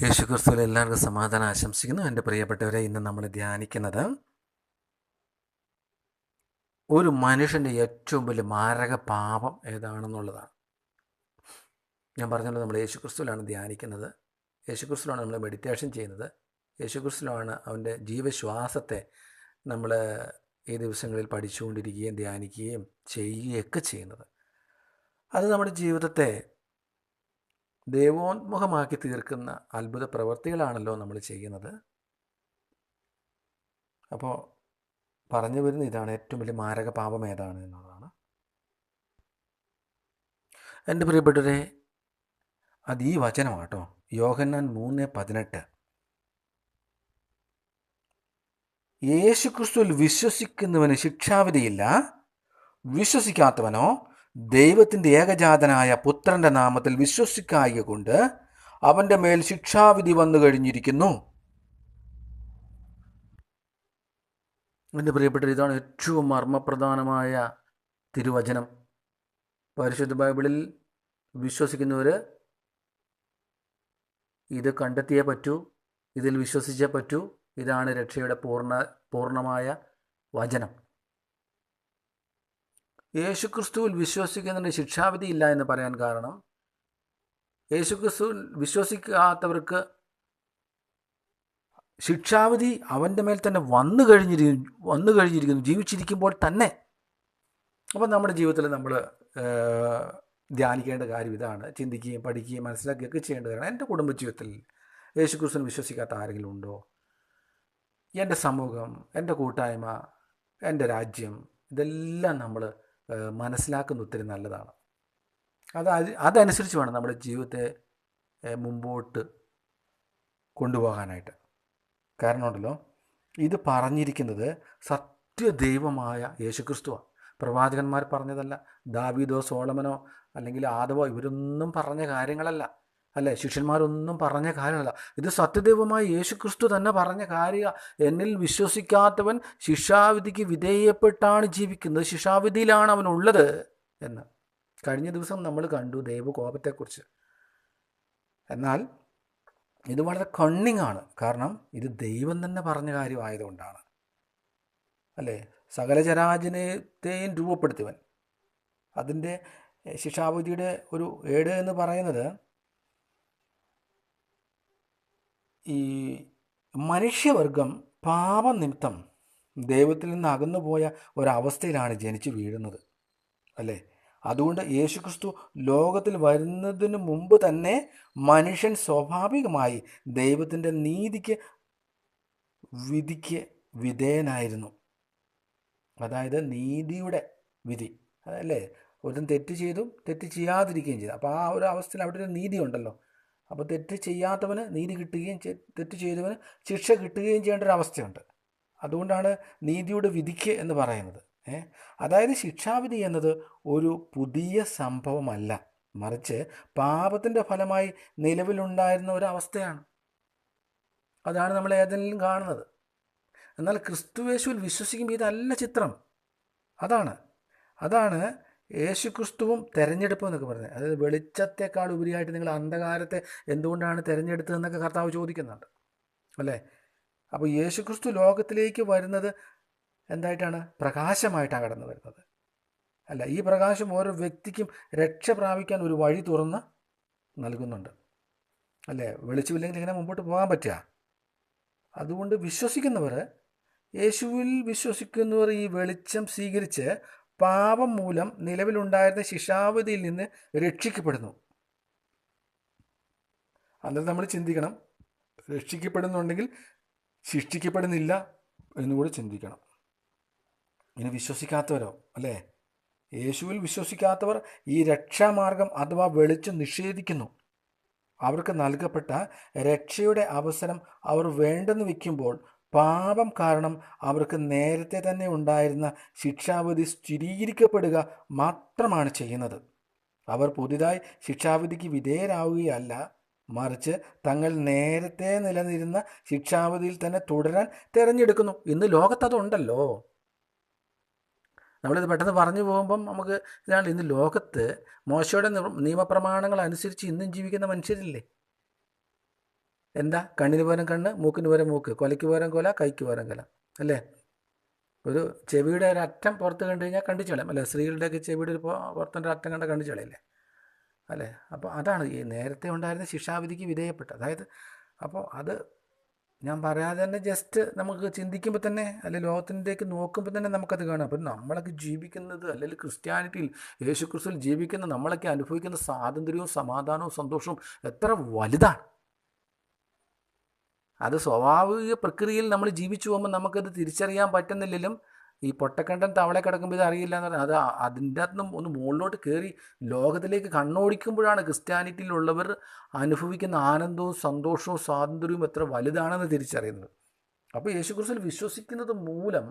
യേശു ക്രിസ്തുവിൽ എല്ലാവർക്കും സമാധാനം ആശംസിക്കുന്നു. എന്റെ പ്രിയപ്പെട്ടവരെ ഇന്ന് നമ്മൾ ധ്യാനിക്കുന്നത് ഒരു മനുഷ്യന്റെ ഏറ്റവും വലിയ മാരക പാപം ഏതാണെന്നുള്ളതാണ്. ഞാൻ പറഞ്ഞല്ലോ നമ്മൾ യേശു ക്രിസ്തുവിലാണ് ധ്യാനിക്കുന്നത്. യേശു ക്രിസ്തുവിലാണ് നമ്മൾ മെഡിറ്റേഷൻ ചെയ്യുന്നത്. യേശു ക്രിസ്തുവിലാണ് അവന്റെ ജീവശ്വാസത്തെ നമ്മൾ ഈ ദിവസങ്ങളിൽ പഠിച്ചുകൊണ്ടിരിക്കുകയും ധ്യാനിക്കുകയും ചെയ്യുകയൊക്കെ ചെയ്യുന്നത്. അത് നമ്മുടെ ജീവിതത്തെ ദൈവോന്മുഖമാക്കി തീർക്കുന്ന അത്ഭുത പ്രവൃത്തികളാണല്ലോ നമ്മൾ ചെയ്യുന്നത്. അപ്പോൾ പറഞ്ഞു വരുന്ന ഇതാണ് ഏറ്റവും വലിയ മാരക പാപം ഏതാണ് എന്നുള്ളതാണ്. എന്റെ പ്രിയപ്പെട്ടവരെ അത് ഈ വചനമാട്ടോ. യോഹന്നാൻ മൂന്ന് പതിനെട്ട്. യേശുക്രിസ്തുവിൽ വിശ്വസിക്കുന്നവന് ശിക്ഷാവിധിയില്ല വിശ്വസിക്കാത്തവനോ ദൈവത്തിന്റെ ഏകജാതനായ പുത്രന്റെ നാമത്തിൽ വിശ്വസിക്കായ കൊണ്ട് അവന്റെ മേൽ ശിക്ഷാവിധി വന്നു കഴിഞ്ഞിരിക്കുന്നു. എന്റെ പ്രിയപ്പെട്ട ഇതാണ് ഏറ്റവും മർമ്മപ്രധാനമായ തിരുവചനം. പരിശുദ്ധ ബൈബിളിൽ വിശ്വസിക്കുന്നവർ ഇത് കണ്ടെത്തിയേ പറ്റൂ ഇതിൽ വിശ്വസിച്ചേ പറ്റൂ. ഇതാണ് രക്ഷയുടെ പൂർണ പൂർണമായ വചനം. യേശുക്രിസ്തുവിൽ വിശ്വസിക്കുന്നതിന് ശിക്ഷാവിധി ഇല്ല എന്ന് പറയാൻ കാരണം യേശുക്രിസ്തുവിൽ വിശ്വസിക്കാത്തവർക്ക് ശിക്ഷാവിധി അവന്റെ മേൽ തന്നെ വന്നു കഴിഞ്ഞിരിക്കുന്നു വന്നു കഴിഞ്ഞിരിക്കുന്നു. ജീവിച്ചിരിക്കുമ്പോൾ തന്നെ. അപ്പം നമ്മുടെ ജീവിതത്തിൽ നമ്മൾ ധ്യാനിക്കേണ്ട കാര്യം ഇതാണ്. ചിന്തിക്കുകയും പഠിക്കുകയും മനസ്സിലാക്കുകയൊക്കെ ചെയ്യേണ്ട കാരണം എന്റെ കുടുംബജീവിതത്തിൽ യേശുക്രിസ്തുവിന് വിശ്വസിക്കാത്ത ആരെങ്കിലും ഉണ്ടോ? എന്റെ സമൂഹം എന്റെ കൂട്ടായ്മ എന്റെ രാജ്യം ഇതെല്ലാം നമ്മൾ മനസ്സിലാക്കുന്ന ഒത്തിരി നല്ലതാണ്. അത് അതനുസരിച്ച് വേണം നമ്മുടെ ജീവിതത്തെ മുമ്പോട്ട് കൊണ്ടുപോകാനായിട്ട്. കാരണം ഉണ്ടല്ലോ ഇത് പറഞ്ഞിരിക്കുന്നത് സത്യദൈവമായ യേശുക്രിസ്തുവാണ്. പ്രവാചകന്മാർ പറഞ്ഞതല്ല ദാവീദോ സോളമനോ അല്ലെങ്കിൽ ആദവോ ഇവരൊന്നും പറഞ്ഞ കാര്യങ്ങളല്ല. അല്ലേ? ശിഷ്യന്മാരൊന്നും പറഞ്ഞ കാര്യമല്ല. ഇത് സത്യദൈവമായി യേശു ക്രിസ്തു തന്നെ പറഞ്ഞ കാര്യ എന്നിൽ വിശ്വസിക്കാത്തവൻ ശിക്ഷാവിധിക്ക് വിധേയപ്പെട്ടാണ് ജീവിക്കുന്നത്. ശിക്ഷാവിധിയിലാണ് അവനുള്ളത് എന്ന്. കഴിഞ്ഞ ദിവസം നമ്മൾ കണ്ടു ദൈവകോപത്തെക്കുറിച്ച്. എന്നാൽ ഇത് വളരെ കണ്ണിങ് ആണ്. കാരണം ഇത് ദൈവം തന്നെ പറഞ്ഞ കാര്യമായതുകൊണ്ടാണ്. അല്ലേ? സകല ചരാചനത്തെയും രൂപപ്പെടുത്തിയവൻ. അതിന്റെ ശിക്ഷാവിധിയുടെ ഒരു ഏട് എന്ന് പറയുന്നത് ഈ മനുഷ്യവർഗം പാപനിമിത്തം ദൈവത്തിൽ നിന്ന് അകന്നുപോയ ഒരവസ്ഥയിലാണ് ജനിച്ചു വീഴുന്നത് അല്ലേ? അതുകൊണ്ട് യേശുക്രിസ്തു ലോകത്തിൽ വരുന്നതിന് മുമ്പ് തന്നെ മനുഷ്യൻ സ്വാഭാവികമായി ദൈവത്തിന്റെ നീതിക്ക് വിധിക്ക് വിധേയനായിരുന്നു. അതായത് നീതിയുടെ വിധി അതല്ലേ ഒരു തെറ്റ് ചെയ്തും തെറ്റ് ചെയ്യാതിരിക്കുകയും ചെയ്തു. അപ്പോൾ ആ ഒരു അവസ്ഥയിൽ അവിടെ ഒരു നീതി ഉണ്ടല്ലോ. അപ്പോൾ തെറ്റ് ചെയ്യാത്തവന് നീതി കിട്ടുകയും തെറ്റ് ചെയ്തവന് ശിക്ഷ കിട്ടുകയും ചെയ്യേണ്ട ഒരു അവസ്ഥയുണ്ട്. അതുകൊണ്ടാണ് നീതിയുടെ വിധിക്ക് എന്ന് പറയുന്നത്. അതായത് ശിക്ഷാവിധി എന്നത് ഒരു പുതിയ സംഭവമല്ല. മറിച്ച് പാപത്തിന്റെ ഫലമായി നിലവിലുണ്ടായിരുന്ന ഒരു അവസ്ഥയാണ് അതാണ് നമ്മൾ ഏതെങ്കിലും കാണുന്നത്. എന്നാൽ ക്രിസ്തുവേശുവിൽ വിശ്വസിക്കുമ്പോൾ ഇതല്ല ചിത്രം. അതാണ്. അതാണ് യേശു ക്രിസ്തുവും തെരഞ്ഞെടുപ്പ് എന്നൊക്കെ പറയുന്നത് അതായത് വെളിച്ചത്തെക്കാൾ ഉപരിയായിട്ട് നിങ്ങൾ അന്ധകാരത്തെ എന്തുകൊണ്ടാണ് തിരഞ്ഞെടുത്തതെന്നൊക്കെ കർത്താവ് ചോദിക്കുന്നുണ്ട്. അല്ലേ? അപ്പോൾ യേശുക്രിസ്തു ലോകത്തിലേക്ക് വരുന്നത് എന്തായിട്ടാണ്? പ്രകാശമായിട്ടാണ് കടന്നു വരുന്നത്. അല്ല ഈ പ്രകാശം ഓരോ വ്യക്തിക്കും രക്ഷ പ്രാപിക്കാൻ ഒരു വഴി തുറന്ന് നൽകുന്നുണ്ട്. അല്ലേ? വെളിച്ചമില്ലെങ്കിൽ ഇങ്ങനെ മുമ്പോട്ട് പോകാൻ പറ്റുക? അതുകൊണ്ട് വിശ്വസിക്കുന്നവർ യേശുവിൽ വിശ്വസിക്കുന്നവർ ഈ വെളിച്ചം സ്വീകരിച്ച് പാപം മൂലം നിലവിലുണ്ടായിരുന്ന ശിഷാവതിയിൽ നിന്ന് രക്ഷിക്കപ്പെടുന്നു. അന്നേരം നമ്മൾ ചിന്തിക്കണം രക്ഷിക്കപ്പെടുന്നുണ്ടെങ്കിൽ ശിക്ഷിക്കപ്പെടുന്നില്ല എന്നുകൂടി ചിന്തിക്കണം. ഇനി വിശ്വസിക്കാത്തവരോ അല്ലേ? യേശുവിൽ വിശ്വസിക്കാത്തവർ ഈ രക്ഷാമാർഗം അഥവാ വെളിച്ചം നിഷേധിക്കുന്നു. അവർക്ക് നൽകപ്പെട്ട രക്ഷയുടെ അവസരം അവർ വേണ്ടെന്ന് വയ്ക്കുമ്പോൾ പാപം കാരണം അവർക്ക് നേരത്തെ തന്നെ ഉണ്ടായിരുന്ന ശിക്ഷാവിധി സ്ഥിരീകരിക്കപ്പെടുക മാത്രമാണ് ചെയ്യുന്നത്. അവർ പുതിയതായി ശിക്ഷാവിധിക്ക് വിധേയരാവുകയല്ല. മറിച്ച് തങ്ങൾ നേരത്തെ നിലനിരുന്ന ശിക്ഷാവിധിയിൽ തന്നെ തുടരാൻ തിരഞ്ഞെടുക്കുന്നു ഇന്ന് ലോകത്തതുണ്ടല്ലോ നമ്മളിത് പെട്ടെന്ന് പറഞ്ഞു പോകുമ്പം നമുക്ക് ഇതാണ് ഇന്ന് ലോകത്ത് മോശയുടെ നിയമപ്രമാണങ്ങൾ അനുസരിച്ച് ഇന്നും ജീവിക്കുന്ന മനുഷ്യരില്ലേ? എന്താ? കണ്ണിന് പകരം കണ്ണ് മൂക്കിന് പകരം മൂക്ക്. കൊലയ്ക്ക് പകരം കൊല കൈക്ക് പകരം കൊല. അല്ലേ? ഒരു ചെവിയുടെ ഒരു അറ്റം പുറത്ത് കണ്ടു കഴിഞ്ഞാൽ കണ്ടിച്ചു കളയാം അല്ലേ? സ്ത്രീകളുടെയൊക്കെ ചെവിയുടെ ഒരു പുറത്തിന്റെ അറ്റം കണ്ട കണ്ടിച്ചു കളയില്ലേ അല്ലേ? അപ്പോൾ അതാണ് ഈ നേരത്തെ ഉണ്ടായിരുന്ന ശിക്ഷാവിധിക്ക് വിധേയപ്പെട്ട അതായത് അപ്പോൾ അത് ഞാൻ പറയാതെ തന്നെ ജസ്റ്റ് നമുക്ക് ചിന്തിക്കുമ്പോൾ തന്നെ അല്ലെങ്കിൽ ലോകത്തിന്റെക്ക് നോക്കുമ്പോൾ തന്നെ നമുക്കത് കാണാം. അപ്പം നമ്മളൊക്കെ ജീവിക്കുന്നത് അല്ലെങ്കിൽ ക്രിസ്ത്യാനിറ്റിയിൽ യേശു ക്രിസ്തുവിൽ ജീവിക്കുന്ന നമ്മളൊക്കെ അനുഭവിക്കുന്ന സ്വാതന്ത്ര്യവും സമാധാനവും സന്തോഷവും എത്ര വലുതാണ്. അത് സ്വാഭാവിക പ്രക്രിയയിൽ നമ്മൾ ജീവിച്ചു പോകുമ്പോൾ നമുക്കത് തിരിച്ചറിയാൻ പറ്റുന്നില്ലെങ്കിലും ഈ പൊട്ടക്കണ്ടൻ തവളെ കിടക്കുമ്പോൾ ഇത് അറിയില്ല എന്ന് പറഞ്ഞാൽ അത് അതിന്റെ അകത്തുനിന്നും ഒന്ന് മുകളിലോട്ട് കയറി ലോകത്തിലേക്ക് കണ്ണോടിക്കുമ്പോഴാണ് ക്രിസ്ത്യാനിറ്റിയിലുള്ളവർ അനുഭവിക്കുന്ന ആനന്ദവും സന്തോഷവും സ്വാതന്ത്ര്യവും എത്ര വലുതാണെന്ന് തിരിച്ചറിയുന്നത്. അപ്പോൾ യേശുക്രിസ്തുവിൽ വിശ്വസിക്കുന്നത് മൂലം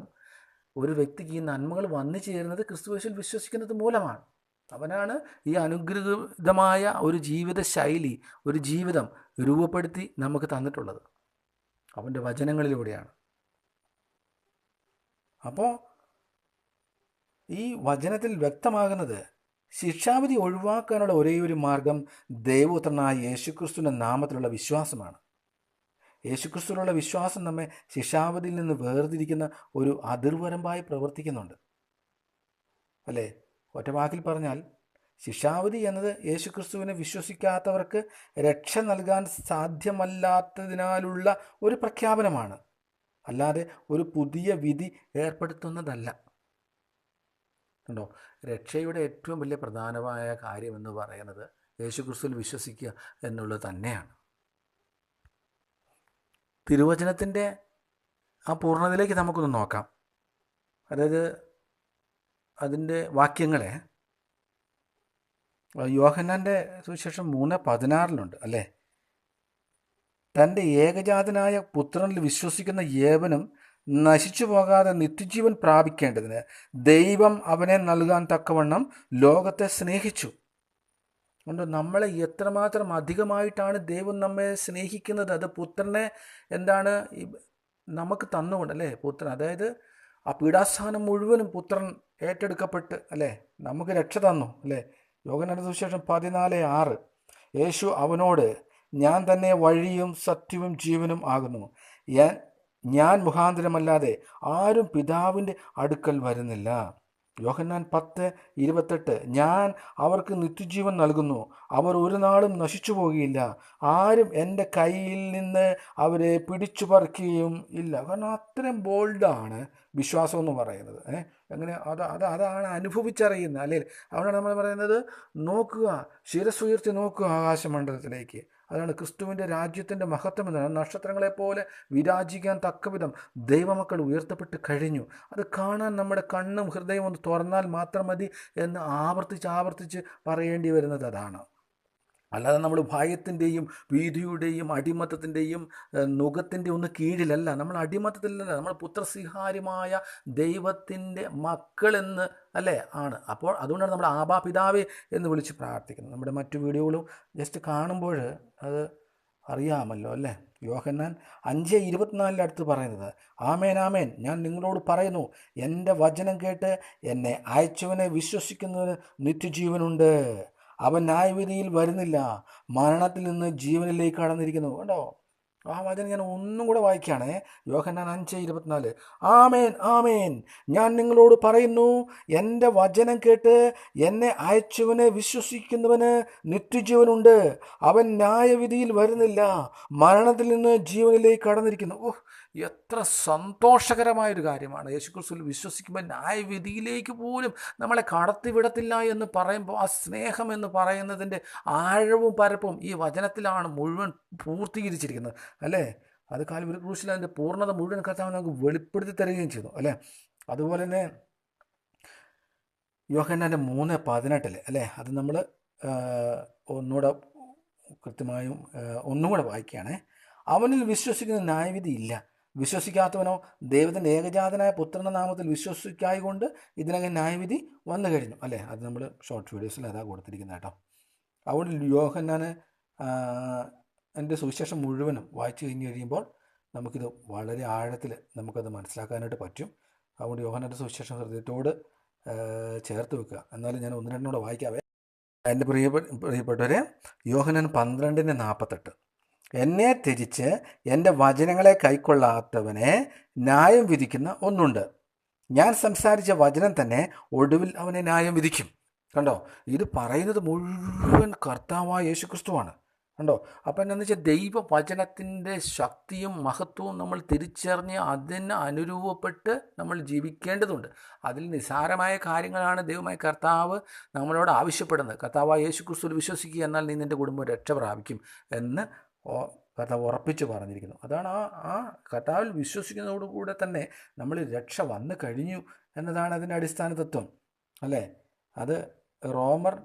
ഒരു വ്യക്തിക്ക് ഈ നന്മകൾ വന്നു ചേരുന്നത് ക്രിസ്തുവേശുവിൽ വിശ്വസിക്കുന്നത് മൂലമാണ്. അവനാണ് ഈ അനുഗ്രഹീതമായ ഒരു ജീവിത ശൈലി ഒരു ജീവിതം രൂപപ്പെടുത്തി നമുക്ക് തന്നിട്ടുള്ളത്. അവന്റെ വചനങ്ങളിലൂടെയാണ്. അപ്പോൾ ഈ വചനത്തിൽ വ്യക്തമാകുന്നത് ശിക്ഷാവിധി ഒഴിവാക്കാനുള്ള ഒരേ ഒരു മാർഗം ദൈവപുത്രനായ യേശുക്രിസ്തുവിന്റെ നാമത്തിലുള്ള വിശ്വാസമാണ്. യേശുക്രിസ്തുവിലുള്ള വിശ്വാസം നമ്മെ ശിക്ഷാവിധിയിൽ നിന്ന് വേർതിരിക്കുന്ന ഒരു അതിർവരമ്പായി പ്രവർത്തിക്കുന്നുണ്ട്. അല്ലേ? ഒറ്റവാക്കിൽ പറഞ്ഞാൽ ശിക്ഷാവിധി എന്നത് യേശുക്രിസ്തുവിനെ വിശ്വസിക്കാത്തവർക്ക് രക്ഷ നൽകാൻ സാധ്യമല്ലാത്തതിനാലുള്ള ഒരു പ്രഖ്യാപനമാണ്. അല്ലാതെ ഒരു പുതിയ വിധി ഏർപ്പെടുത്തുന്നതല്ല. ണ്ടോ രക്ഷയുടെ ഏറ്റവും വലിയ പ്രധാനമായ കാര്യം എന്ന് പറയുന്നത് യേശുക്രിസ്തുവിൽ വിശ്വസിക്കുക എന്നുള്ളത് തന്നെയാണ്. തിരുവചനത്തിന്റെ ആ പൂർണതയിലേക്ക് നമുക്കൊന്ന് നോക്കാം. അതായത് അതിന്റെ വാക്യങ്ങളെ യോഹന്നാന്റെ സുവിശേഷം മൂന്ന് പതിനാറിലുണ്ട് അല്ലേ? തന്റെ ഏകജാതനായ പുത്രനിൽ വിശ്വസിക്കുന്ന ഏവനും നശിച്ചു പോകാതെ നിത്യജീവൻ പ്രാപിക്കേണ്ടതിന് ദൈവം അവനെ നൽകാൻ തക്കവണ്ണം ലോകത്തെ സ്നേഹിച്ചു. അതുകൊണ്ട് നമ്മളെ എത്രമാത്രം അധികമായിട്ടാണ് ദൈവം നമ്മെ സ്നേഹിക്കുന്നത്? അത് പുത്രനെ എന്താണ് നമുക്ക് തന്നുകൊണ്ട് അല്ലേ? പുത്രൻ അതായത് ആ പീഡാസ്ഥാനം മുഴുവനും പുത്രൻ ഏറ്റെടുക്കപ്പെട്ട് അല്ലേ? നമുക്ക് രക്ഷ തന്നു അല്ലേ? യോഗനാന സുവിശേഷം പതിനാല് ആറ്. യേശു അവനോട് ഞാൻ തന്നെ വഴിയും സത്യവും ജീവനും ആകുന്നു. ഞാൻ ഞാൻ മുഖാന്തരമല്ലാതെ ആരും പിതാവിന്റെ അടുക്കൽ വരുന്നില്ല. യോഹന്നാൻ പത്ത് ഇരുപത്തെട്ട്. ഞാൻ അവർക്ക് നിത്യജീവൻ നൽകുന്നു. അവർ ഒരു നാളും നശിച്ചു പോകുകയില്ല ആരും എന്റെ കയ്യിൽ നിന്ന് അവരെ പിടിച്ചു പറിക്കുകയും ഇല്ല. കാരണം അത്രയും ബോൾഡാണ് വിശ്വാസം എന്ന് പറയുന്നത്. ഏഹ് എങ്ങനെ? അത് അത് അതാണ് അനുഭവിച്ചറിയുന്നത്. അല്ലെങ്കിൽ അതുകൊണ്ടാണ് നമ്മൾ പറയുന്നത് നോക്കുക ശിരസ് ഉയർത്തി നോക്കുക ആകാശമണ്ഡലത്തിലേക്ക്. അതാണ് ക്രിസ്തുവിന്റെ രാജ്യത്തിന്റെ മഹത്വം എന്നാണ് നക്ഷത്രങ്ങളെപ്പോലെ വിരാജിക്കാൻ തക്കവിധം ദൈവമക്കൾ ഉയർത്തപ്പെട്ട് കഴിഞ്ഞു. അത് കാണാൻ നമ്മുടെ കണ്ണും ഹൃദയവും ഒന്ന് തുറന്നാൽ മാത്രം മതി എന്ന് ആവർത്തിച്ച് ആവർത്തിച്ച് പറയേണ്ടി വരുന്നത് അതാണ്. അല്ലാതെ നമ്മൾ ഭയത്തിന്റെയും ഭീതിയുടെയും അടിമത്തത്തിന്റെയും നുഖത്തിന്റെ ഒന്ന് കീഴിലല്ല. നമ്മൾ അടിമത്തത്തിലല്ല. നമ്മൾ പുത്രസിഹാര്യമായ ദൈവത്തിന്റെ മക്കളെന്ന് അല്ലേ ആണ്. അപ്പോൾ അതുകൊണ്ടാണ് നമ്മൾ ആബാ പിതാവേ എന്ന് വിളിച്ച് പ്രാർത്ഥിക്കുന്നത്. നമ്മുടെ മറ്റു വീഡിയോകളും ജസ്റ്റ് കാണുമ്പോൾ അത് അറിയാമല്ലോ അല്ലേ? യോഹന്നാൻ അഞ്ച് ഇരുപത്തിനാലിന്റെ അടുത്ത് പറയുന്നത് ആമേൻ ആമേൻ. ഞാൻ നിങ്ങളോട് പറയുന്നു എന്റെ വചനം കേട്ട് എന്നെ അയച്ചവനെ വിശ്വസിക്കുന്നതിന് നിത്യജീവനുണ്ട്. അവൻ ന്യായവിധിയിൽ വരുന്നില്ല. മരണത്തിൽ നിന്ന് ജീവനിലേക്ക് കടന്നിരിക്കുന്നു. കണ്ടോ? ആ വചനം ഞാൻ ഒന്നും കൂടെ വായിക്കുകയാണേ. യോഹന്നാൻ അഞ്ച് ഇരുപത്തിനാല്. ആമേൻ ആമേൻ. ഞാൻ നിങ്ങളോട് പറയുന്നു എന്റെ വചനം കേട്ട് എന്നെ അയച്ചവനെ വിശ്വസിക്കുന്നവന് നിത്യജീവനുണ്ട്. അവൻ ന്യായവിധിയിൽ വരുന്നില്ല. മരണത്തിൽ നിന്ന് ജീവനിലേക്ക് കടന്നിരിക്കുന്നു. ഓ എത്ര സന്തോഷകരമായൊരു കാര്യമാണ്. യേശുക്രിസ്തുവിൽ വിശ്വസിക്കുമ്പോൾ ന്യായവിധിയിലേക്ക് പോലും നമ്മളെ കടത്തിവിടത്തില്ല എന്ന് പറയുമ്പോൾ ആ സ്നേഹം എന്ന് പറയുന്നതിന്റെ ആഴവും പരപ്പും ഈ വചനത്തിലാണ് മുഴുവൻ പൂർത്തീകരിച്ചിരിക്കുന്നത്. അല്ലേ? അത് കാലം ഒരു ക്രൂശിൽ അതിന്റെ പൂർണത മുഴുവൻ കർത്താവ് നമുക്ക് വെളിപ്പെടുത്തി തരികയും ചെയ്തു. അല്ലേ? അതുപോലെ തന്നെ യോഹന്നാന്റെ മൂന്ന് പതിനെട്ടിൽ അല്ലേ? അത് നമ്മൾ ഒന്നുകൂടെ കൃത്യമായും ഒന്നും കൂടെ വായിക്കുകയാണേ. അവനിൽ വിശ്വസിക്കുന്ന ന്യായവിധി ഇല്ല. വിശ്വസിക്കാത്തവനോ ദൈവത്തിന്റെ ഏകജാതനായ പുത്രന്റെ നാമത്തിൽ വിശ്വസിക്കായകൊണ്ട് ഇതിനകം ന്യായവിധി വന്നു കഴിഞ്ഞു. അല്ലേ? അത് നമ്മൾ ഷോർട്ട് വീഡിയോസിൽ അതാ കൊടുത്തിരിക്കുന്നത് കേട്ടോ. അതുകൊണ്ട് യോഹന്നാന് എന്റെ സുവിശേഷം മുഴുവനും വായിച്ചു കഴിഞ്ഞ് കഴിയുമ്പോൾ നമുക്കിത് വളരെ ആഴത്തിൽ നമുക്കത് മനസ്സിലാക്കാനായിട്ട് പറ്റും. അതുകൊണ്ട് യോഹനാന്റെ സുവിശേഷം ഹൃദയത്തോട് ചേർത്ത് വെക്കുക. എന്നാലും ഞാൻ ഒന്ന് രണ്ടിനോട് വായിക്കാവേ. എന്റെ പ്രിയപ്പെട്ട പ്രിയപ്പെട്ടവരെ യോഹനൻ പന്ത്രണ്ടിന്റെ നാൽപ്പത്തെട്ട് എന്നെ തിരിച്ച് എന്റെ വചനങ്ങളെ കൈക്കൊള്ളാത്തവനെ ന്യായം വിധിക്കുന്ന ഒന്നുണ്ട്. ഞാൻ സംസാരിച്ച വചനം തന്നെ ഒടുവിൽ അവനെ ന്യായം വിധിക്കും. കണ്ടോ? ഇത് പറയുന്നത് മുഴുവൻ കർത്താവായ യേശുക്രിസ്തുവാണ്. കണ്ടോ? അപ്പം എന്താണെന്ന് വെച്ചാൽ ദൈവവചനത്തിന്റെ ശക്തിയും മഹത്വവും നമ്മൾ തിരിച്ചറിഞ്ഞ് അതിന് അനുരൂപപ്പെട്ട് നമ്മൾ ജീവിക്കേണ്ടതുണ്ട്. അതിൽ നിസാരമായ കാര്യങ്ങളാണ് ദൈവമായ കർത്താവ് നമ്മളോട് ആവശ്യപ്പെടുന്നത്. കർത്താവായ യേശു ക്രിസ്തുവിൽ വിശ്വസിക്കുക എന്നാൽ നീ നിന്റെ കുടുംബം രക്ഷ പ്രാപിക്കും എന്ന് കർത്താവ് ഉറപ്പിച്ച് പറഞ്ഞിരിക്കുന്നു. അതാണ് ആ ആ കർത്താവിൽ വിശ്വസിക്കുന്നതോടുകൂടെ തന്നെ നമ്മൾ രക്ഷ വന്നു കഴിഞ്ഞു എന്നതാണ് അതിന്റെ അടിസ്ഥാന തത്വം അല്ലേ? അത് റോമർ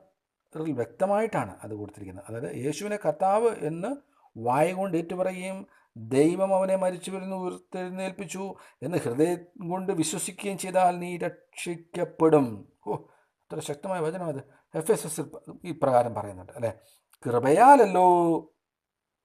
വ്യക്തമായിട്ടാണ് അത് കൊടുത്തിരിക്കുന്നത്. അതായത് യേശുവിനെ കർത്താവ് എന്ന് വായ കൊണ്ട് ഏറ്റുപറയുകയും ദൈവം അവനെ മരിച്ചു വരുന്ന ഉയർത്തെഴുന്നേൽപ്പിച്ചു എന്ന് ഹൃദയം കൊണ്ട് വിശ്വസിക്കുകയും ചെയ്താൽ നീ രക്ഷിക്കപ്പെടും. ഓ അത്ര ശക്തമായ വചനം അത്. എഫ് എസ് എസ് ഇപ്രകാരം പ്രകാരം പറയുന്നുണ്ട് അല്ലേ? കൃപയാലല്ലോ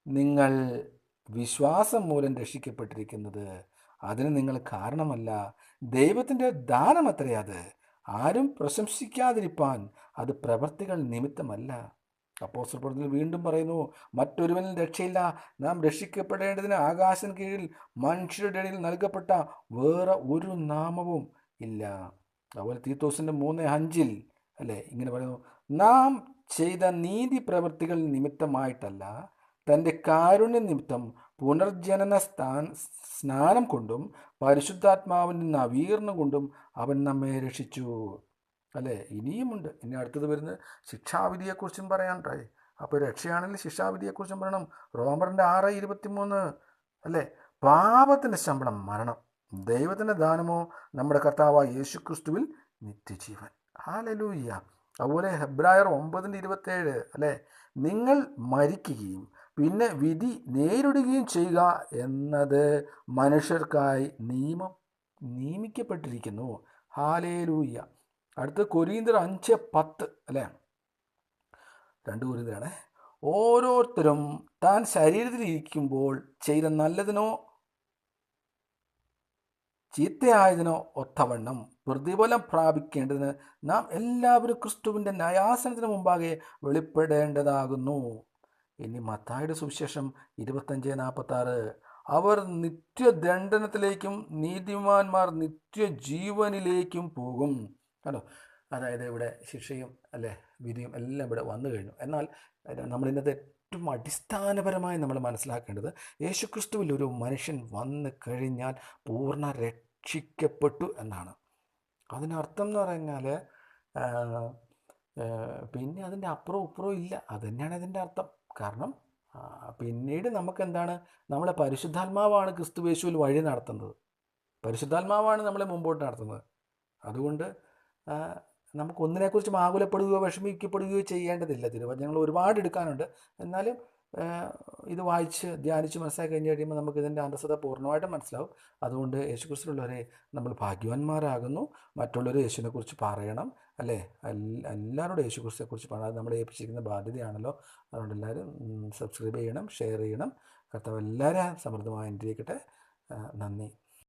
നിങ്ങൾ വിശ്വാസം മൂലം രക്ഷിക്കപ്പെട്ടിരിക്കുന്നത് അതിന് നിങ്ങൾ കാരണമല്ല. ദൈവത്തിന്റെ ദാനമത്രേ അത്. ആരും പ്രശംസിക്കാതിരിപ്പാൻ അത് പ്രവർത്തികൾ നിമിത്തമല്ല. അപ്പോസ്റ്റൽ പ്രവർത്തനത്തിൽ വീണ്ടും പറയുന്നു മറ്റൊരുവനിൽ രക്ഷയില്ല. നാം രക്ഷിക്കപ്പെടേണ്ടതിന് ആകാശം കീഴിൽ മനുഷ്യരുടെ ഇടയിൽ നൽകപ്പെട്ട വേറെ ഒരു നാമവും ഇല്ല. അതുപോലെ തീത്തോസിന്റെ മൂന്ന് അഞ്ചിൽ അല്ലേ? ഇങ്ങനെ പറയുന്നു നാം ചെയ്ത നീതി പ്രവൃത്തികൾ നിമിത്തമായിട്ടല്ല. തന്റെ കാരുണ്യ നിമിത്തം പുനർജനന സ്ഥാൻ സ്നാനം കൊണ്ടും പരിശുദ്ധാത്മാവിന്റെ നവീകരണം കൊണ്ടും അവൻ നമ്മെ രക്ഷിച്ചു. അല്ലേ? ഇനിയുമുണ്ട്. ഇനി അടുത്തത് വരുന്നത് ശിക്ഷാവിധിയെക്കുറിച്ചും പറയാനുണ്ടായി അപ്പോൾ രക്ഷയാണെങ്കിൽ ശിക്ഷാവിധിയെക്കുറിച്ചും പറയണം. റോമറിന്റെ ആറ് ഇരുപത്തിമൂന്ന്. അല്ലേ? പാപത്തിന്റെ ശമ്പളം മരണം. ദൈവത്തിന്റെ ദാനമോ നമ്മുടെ കർത്താവായ യേശു ക്രിസ്തുവിൽ നിത്യജീവൻ. ഹാലലൂയ്യ അതുപോലെ ഹെബ്രായർ ഒമ്പതിന്റെ ഇരുപത്തേഴ്. അല്ലേ? നിങ്ങൾ മരിക്കുകയും പിന്നെ വിധി നേരിടുകയും ചെയ്യുക എന്നത് മനുഷ്യർക്കായി നിയമം നിയമിക്കപ്പെട്ടിരിക്കുന്നു. ഹാലേലൂയ്യ അടുത്ത കൊരീന്തർ അഞ്ച് പത്ത് അല്ലേ? രണ്ട് കൊരീന്തരാണ് ഓരോരുത്തരും താൻ ശരീരത്തിലിരിക്കുമ്പോൾ ചെയ്ത നല്ലതിനോ ചീത്തയായതിനോ ഒത്തവണ്ണം പ്രതിഫലം പ്രാപിക്കേണ്ടതിന് നാം എല്ലാവരും ക്രിസ്തുവിന്റെ ന്യായാസനത്തിന് മുമ്പാകെ വെളിപ്പെടേണ്ടതാകുന്നു. ഇനി മത്തായുടെ സുവിശേഷം ഇരുപത്തഞ്ച് നാൽപ്പത്തി ആറ് അവർ നിത്യദണ്ഡനത്തിലേക്കും നീതിമാന്മാർ നിത്യജീവനിലേക്കും പോകും. കണ്ടോ? അതായത് ഇവിടെ ശിക്ഷയും അല്ലേ വിധിയും എല്ലാം ഇവിടെ വന്നു കഴിഞ്ഞു. എന്നാൽ നമ്മൾ ഇന്നത്തെ ഏറ്റവും അടിസ്ഥാനപരമായി നമ്മൾ മനസ്സിലാക്കേണ്ടത് യേശുക്രിസ്തുവിൽ ഒരു മനുഷ്യൻ വന്നു കഴിഞ്ഞാൽ പൂർണ രക്ഷിക്കപ്പെട്ടു എന്നാണ്. അതിനർത്ഥം എന്ന് പറഞ്ഞാൽ പിന്നെ അതിന്റെ അപ്പുറവും ഇപ്പുറവും ഇല്ല. അത് തന്നെയാണ് അതിന്റെ അർത്ഥം. കാരണം പിന്നീട് നമുക്ക് എന്താണ് നമ്മളെ പരിശുദ്ധാത്മാവാണ് ക്രിസ്തു യേശുവിൽ വഴി നടത്തുന്നത്. പരിശുദ്ധാത്മാവാണ് നമ്മളെ മുമ്പോട്ട് നടത്തുന്നത്. അതുകൊണ്ട് ആ, നമുക്ക് ഒന്നിനെക്കുറിച്ചും ആകുലപ്പെടുകയോ വിഷമിക്കപ്പെടുകയോ ചെയ്യേണ്ടതില്ല. തിരുവചനങ്ങൾ ഒരുപാട് എടുക്കാനുണ്ട്. എന്നാലും ഇത് വായിച്ച് ധ്യാനിച്ച് മനസ്സിലാക്കി കഴിഞ്ഞ് കഴിയുമ്പോൾ നമുക്ക് ഇതിന്റെ അന്തസ്ഥത പൂർണമായിട്ടും മനസ്സിലാവും. അതുകൊണ്ട് യേശുക്രിസ്തുള്ളവരെ നമ്മൾ ഭാഗ്യവാന്മാരാകുന്നു. മറ്റുള്ളവർ യേശുവിനെക്കുറിച്ച് പറയണം. അല്ലേ? എല്ലാവരോടും എല്ലാവരോടും യേശുക്രിസ്തുവെക്കുറിച്ച് കുറിച്ച് പറഞ്ഞാൽ നമ്മളെ ഏൽപ്പിച്ചിരിക്കുന്ന ബാധ്യതയാണല്ലോ. അതുകൊണ്ട് എല്ലാവരും സബ്സ്ക്രൈബ് ചെയ്യണം ഷെയർ ചെയ്യണം. കർത്താവ് എല്ലാവരും സമൃദ്ധമായി ആ, നന്ദി.